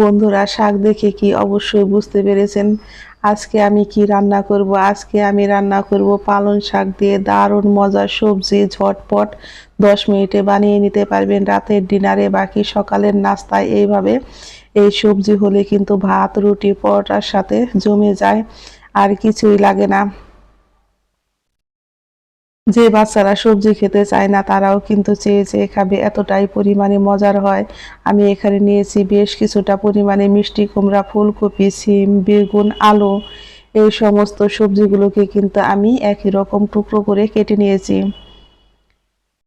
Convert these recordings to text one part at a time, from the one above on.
বন্ধুরা, শাক দেখে কি অবশ্যই বুঝতে পেরেছেন? আজকে আমি কি রান্না করব? আজকে আমি রান্না করব পালং শাক দিয়ে দারুণ মজার সবজি ঝটপট। দশ মিনিটে বানিয়ে নিতে পারবেন রাতের ডিনারে, বাকি সকালের নাস্তায়। এইভাবে এই সবজি হলে কিন্তু ভাত, রুটি, পরোটার সাথে জমে যায়, আর কিছুই লাগে না। যে বাচ্চারা সবজি খেতে চায় না, তারাও কিন্তু চেয়ে চেয়ে খাবে। এতটাই পরিমাণে মজার হয়। আমি এখানে নিয়েছি বেশ কিছুটা পরিমাণে মিষ্টি কুমড়া, ফুলকপি, সিম, বেগুন, আলু। এই সমস্ত সবজিগুলোকে কিন্তু আমি একই রকম টুকরো করে কেটে নিয়েছি।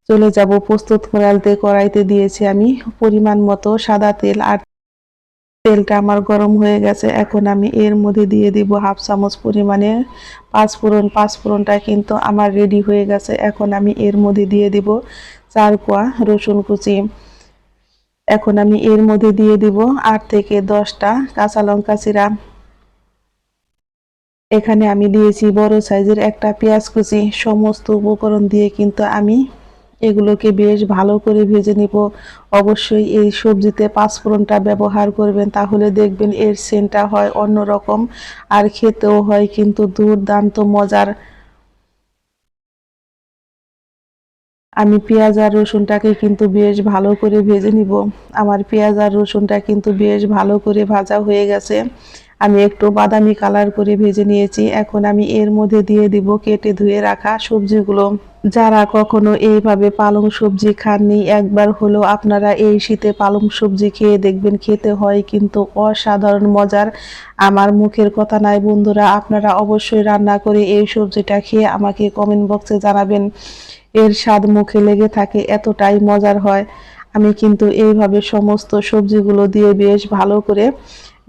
চলে যাব প্রস্তুত করাইতে। কড়াইতে দিয়েছি আমি পরিমাণ মতো সাদা তেল আর তেলটা আমার গরম হয়ে গেছে। এখন আমি এর মধ্যে দিয়ে দিব হাফ চামচ পরিমাণে পাঁচফোড়ন পাঁচফোড়নটা কিন্তু আমার রেডি হয়ে গেছে। এখন আমি এর মধ্যে দিয়ে দিব চার কোয়া রসুন কুচি। এখন আমি এর মধ্যে দিয়ে দিব আট থেকে দশটা কাঁচা লঙ্কা চিরা। এখানে আমি দিয়েছি বড় সাইজের একটা পেঁয়াজ কুচি। সমস্ত উপকরণ দিয়ে কিন্তু আমি এগুলোকে বেশ ভালো করে ভেজে নিব। অবশ্যই এই সবজিতে পাঁচফোড়নটা ব্যবহার করবেন, তাহলে দেখবেন এর সেন্টটা হয় অন্য রকম আর খেতেও হয় কিন্তু দুর্দান্ত মজার। আমি পেঁয়াজ আর রসুনটাকে কিন্তু বেশ ভালো করে ভেজে নিব। আমার পেঁয়াজ আর রসুনটা কিন্তু বেশ ভালো করে ভাজা হয়ে গেছে। আমি একটু বাদামি কালার করে ভেজে নিয়েছি। এখন আমি এর মধ্যে দিয়ে দিব কেটে ধুয়ে রাখা সবজিগুলো। যারা কখনো এইভাবে পালং সবজি খাননি, একবার হলো আপনারা এই শীতে পালং সবজি খেয়ে দেখবেন, খেতে হয় কিন্তু অসাধারণ মজার। আমার মুখের কথা নাই বন্ধুরা, আপনারা অবশ্যই রান্না করে এই সবজিটা খেয়ে আমাকে কমেন্ট বক্সে জানাবেন। এর স্বাদ মুখে লেগে থাকে, এতটাই মজার হয়। আমি কিন্তু এইভাবে সমস্ত সবজিগুলো দিয়ে বেশ ভালো করে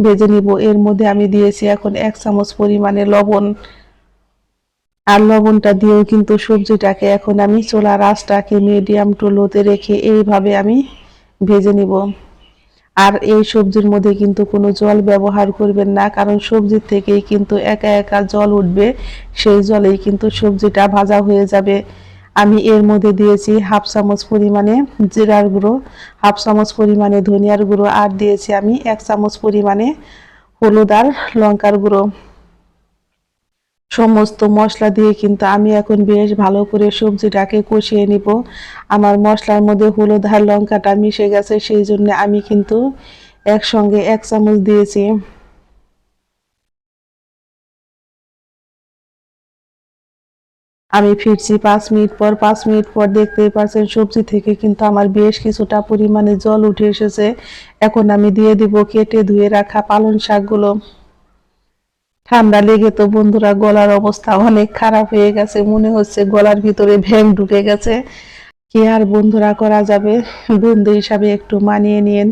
ভেজে নিব। এর মধ্যে আমি দিয়েছি এখন এক চামচ পরিমাণে লবণ। আর লবণটা দিয়েও কিন্তু সবজিটাকে এখন আমি চোলা রাসটাকে মিডিয়াম টু লোতে রেখে এইভাবে আমি ভেজে নিব। আর এই সবজির মধ্যে কিন্তু কোনো জল ব্যবহার করবেন না, কারণ সবজির থেকেই কিন্তু একা একা জল উঠবে। সেই জলেই কিন্তু সবজিটা ভাজা হয়ে যাবে। আমি এর মধ্যে দিয়েছি হাফ চামচ পরিমাণে জিরার গুঁড়ো, হাফ চামচ পরিমাণে ধনিয়ার গুঁড়ো, আর দিয়েছি আমি এক চামচ পরিমাণে হলুদ আর লঙ্কার গুঁড়ো। সমস্ত মশলা দিয়ে কিন্তু আমি এখন বেশ ভালো করে সবজিটাকে কষিয়ে নিব। আমার মশলার মধ্যে হলুদ আর লঙ্কাটা মিশে গেছে, সেই জন্য আমি কিন্তু একসঙ্গে এক চামচ দিয়েছি। আমি ফিরছি পাঁচ মিনিট পর, পাঁচ মিনিট পর দেখতেই পাচ্ছেন সবজি থেকে কিন্তু আমার বেশ কিছুটা পরিমাণে জল উঠে এসেছে। এখন আমি দিয়ে দিব কেটে ধুয়ে রাখা পালং শাকগুলো। ঠান্ডা লেগে তো বন্ধুরা, গলার অবস্থা অনেক খারাপ হয়ে গেছে, মনে হচ্ছে গলার ভিতরে ভ্যাং ঢুকে গেছে। কি আর বন্ধুরা করা যাবে? বন্ধু হিসাবে একটু মানিয়ে নিন।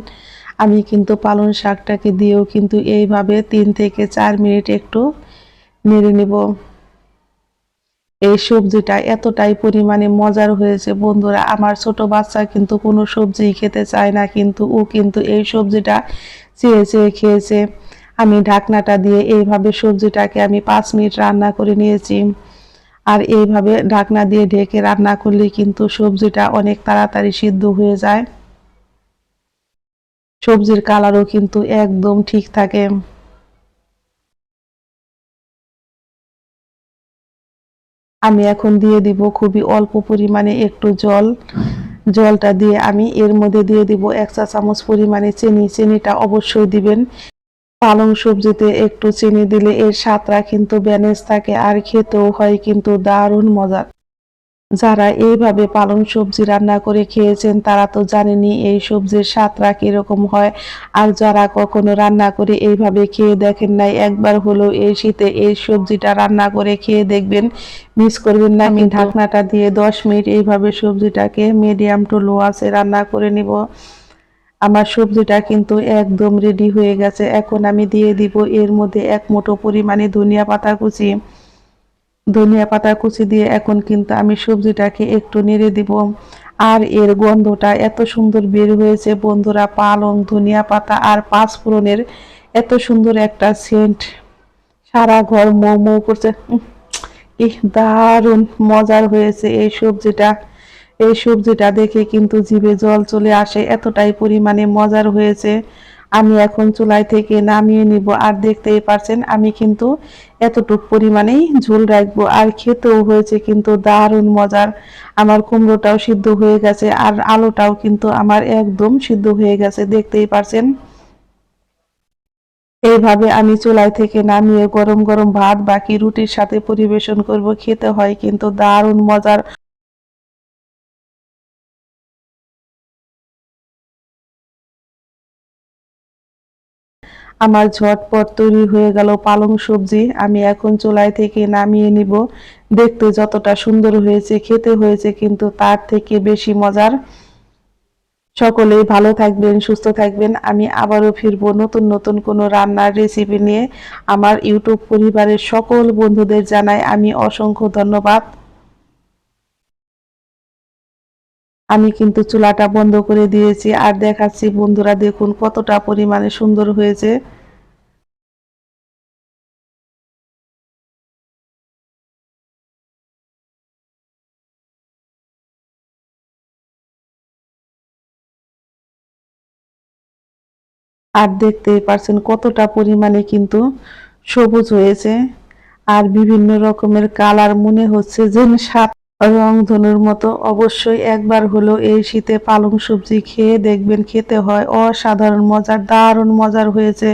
আমি কিন্তু পালং শাকটাকে দিয়েও কিন্তু এইভাবে তিন থেকে চার মিনিট একটু নেড়ে নিব। এই সবজিটা এতটাই পরিমাণে মজার হয়েছে বন্ধুরা। আমার ছোট বাচ্চা কিন্তু কোনো সবজি খেতে চায় না, কিন্তু ও কিন্তু এই সবজিটা চেয়ে চেয়ে খেয়েছে। আমি ঢাকনাটা দিয়ে এইভাবে সবজিটাকে আমি পাঁচ মিনিট রান্না করে নিয়েছি। আর এইভাবে ঢাকনা দিয়ে ঢেকে রান্না করলে কিন্তু সবজিটা অনেক তাড়াতাড়ি সিদ্ধ হয়ে যায়। সবজির কালারও কিন্তু একদম ঠিক থাকে। আমি এখন দিয়ে দিব খুবই অল্প পরিমাণে একটু জল। জলটা দিয়ে আমি এর মধ্যে দিয়ে দিব এক চা চামচ পরিমাণে চিনি। চিনিটা অবশ্যই দিবেন। পালং সবজিতে একটু চিনি দিলে এর স্বাদটা কিন্তু ব্যালেন্স থাকে আর খেতেও হয় কিন্তু দারুণ মজার। যারা এইভাবে পালং সবজি রান্না করে খেয়েছেন তারা তো জানেনি এই সবজির স্বাদটা কীরকম হয়। আর যারা কখনো রান্না করে এইভাবে খেয়ে দেখেন নাই একবার হলো এই শীতে এই সবজিটা রান্না করে খেয়ে দেখবেন। মিস করবেন না আমি ঢাকনাটা দিয়ে দশ মিনিট এইভাবে সবজিটাকে মিডিয়াম টু লো আছে রান্না করে নিব। আমার সবজিটা কিন্তু একদম রেডি হয়ে গেছে। এখন আমি দিয়ে দিব এর মধ্যে এক মুঠো পরিমাণে ধনিয়া পাতা কুচি। ধনিয়া পাতা কুচি দিয়ে এখন কিন্তু আমি সবজিটাকে একটু নেড়ে দিব। আর এর গন্ধটা এত সুন্দর বের হয়েছে বন্ধুরা, পালং ধনিয়া পাতা আর পাঁচ ফোড়নের এত সুন্দর একটা সেন্ট সারা ঘর মৌ মৌ করছে। ইহ, দারুণ মজার হয়েছে এই সবজিটা। এই সবজিটা দেখে কিন্তু জিভে জল চলে আসে, এতটাই পরিমাণে মজার হয়েছে। আমি এখন চুলাই থেকে নামিয়ে নিব। আর দেখতেই পারছেন, আমি কিন্তু এতটুক পরিমাণেই ঝোল রাখব। আর খেতেও হয়েছে কিন্তু দারুণ মজার। আমার কুমড়োটাও সিদ্ধ হয়ে গেছে আর আলুটাও কিন্তু আমার একদম সিদ্ধ হয়ে গেছে, দেখতেই পারছেন। এইভাবে আমি চুলাই থেকে নামিয়ে গরম গরম ভাত বাকি রুটির সাথে পরিবেশন করব। খেতে হয় কিন্তু দারুণ মজার। আমার ঝটপট তৈরি হয়ে গেল পালং সবজি। আমি এখন চুলাই থেকে নামিয়ে নিব। দেখতে যতটা সুন্দর হয়েছে, খেতে হয়েছে, কিন্তু তার থেকে বেশি মজার। সকলেই ভালো থাকবেন, সুস্থ থাকবেন। আমি আবারও ফিরবো নতুন নতুন কোনো রান্নার রেসিপি নিয়ে। আমার ইউটিউব পরিবারের সকল বন্ধুদের জানাই আমি অসংখ্য ধন্যবাদ। আমি কিন্তু চুলাটা বন্ধ করে দিয়েছি আর দেখাচ্ছি বন্ধুরা দেখুন কতটা পরিমাণে সুন্দর হয়েছে। আর দেখতেই পারছেন কতটা পরিমাণে কিন্তু সবুজ হয়েছে। আর বিভিন্ন রকমের কালার মনে হচ্ছে যে সাত রং ধনুর মতো। অবশ্যই একবার হলো এই শীতে পালং সবজি খেয়ে দেখবেন খেতে হয়। অসাধারণ মজার, দারুণ মজার হয়েছে।